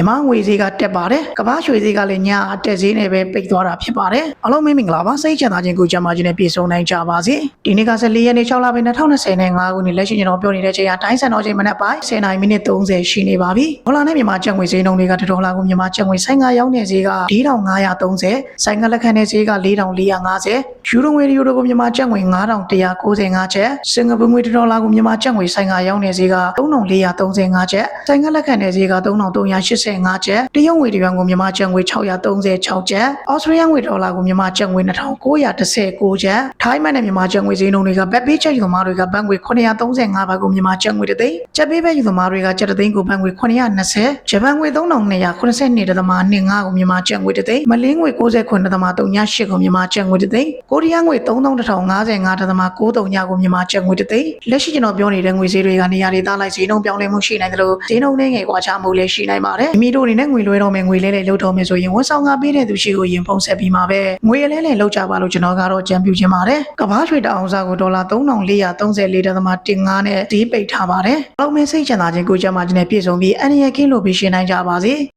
မြန်မာငွေဈေးကတက်ပါတယ်ကမ္ဘာရွှေဈေးကလည်းညအတက်ဈေးနဲ့ပဲပိတ်သွားတာဖြစ်ပါတယ်အားလုံးမင်္ဂလာပါစိတ်ချမ်းသာခြင်းကိုကြမ်းပါခြင်းနဲ့ပြည့်စုံနိုင်ကြပါစေဒီနေ့က14ရက်နေ့6လပိုင်း2020နဲ့5ခုနှစ်လက်ရှိကျွန်တော်ပြောနေတဲ့ချိန်ကတိုင်းစံတော်ချိန်မနက်ပိုင်း10နာရီမိနစ်30ရှိနေပါပြီဒေါ်လာနဲ့မြန်မာကျပ်ငွေဈေးနှုန်းတွေကဒေါ်လာကိုမြန်မာကျပ်ငွေဆိုင်ကရောင်းနေဈေးက4530ဆိုင်ကလက်ခံတဲ့ဈေးက4450ယူရိုငွေယူရိုကိုမြန်မာကျပ်ငွေ9195ကျပ်စင်ကာပူငွေဒေါ်လာကိုမြန်မာကျပ်ငွေဆိုင်ကရောင်းနေဈေးက3435ကျပ်ဆိုင်ကလက်ခံတဲ့ဈေးက3385ကျပ်တရုတ်ငွေတရွမ်ကိုမြန်မာကျပ်ငွေ636ကျပ်အော်စတြေးလျငွေဒေါ်လာကိုမြန်မာကျပ်ငွေ2919ကျပ်ထိုင်းမန်နဲ့မြန်မာကျပ်ငွေဈေးနှုန်းတွေကဘက်ပေးချက်ယူသမားတွေကဘတ်ငွေ935ဘတ်ကိုမြန်မာကျပ်ငွေတစ်သိန်းကျပ်ပေးပဲယူသမားတွေကကျပ်တစ်သိန်းကိုဘတ်ငွေ920ဂျပန်ငွေ3282ဒသမ25ကိုမြန်မာကျပ်ငွေတစ်သိန်းမလေးငွေ69ဒသမ38ကိုမြန်မာကျပ်ငွေတစ်သိန်းကိုရီးယားငွေ3155ဒသမ93ညကိုမြန်မာကျပ်ငွေတစ်သိန်းလက်ရှိကျွန်တော်ပြောနေတဲ့ငွေဈေးတွေကနေရာဒေသလိုက်ဈေးနှုန်းပြောင်းလဲမှုရှိနိုင်တယ်လို့ဈေးနှုန်းတွေငယ်ကွာခြားမှုလည်းရှိနိုင်ပါတယ်မိမိတို့အနေနဲ့ငွေလွှဲတော့မယ်ငွေလဲလဲလုပ်တော့မယ်ဆိုရင်ဝန်ဆောင်ကပေးတဲ့သူရှိကိုရင်ဖုံးဆက်ပြီးမှာပဲငွေလဲလဲလောက်ကြပါလို့ကျွန်တော်ကတော့ကြံပြူခြင်းပါတယ်ကမ္ဘာရွှေတအောင်စားကိုဒေါ်လာ3434ဒသမ15နဲ့ဒီပိတ်ထားပါတယ်။အောက်မဲစိတ်ချမ်းသာခြင်းကိုကြမ်းမာခြင်းနဲ့ပြည့်စုံပြီးအန်ရကင်းလို့ပြီးရှင်းနိုင်ကြပါစေ။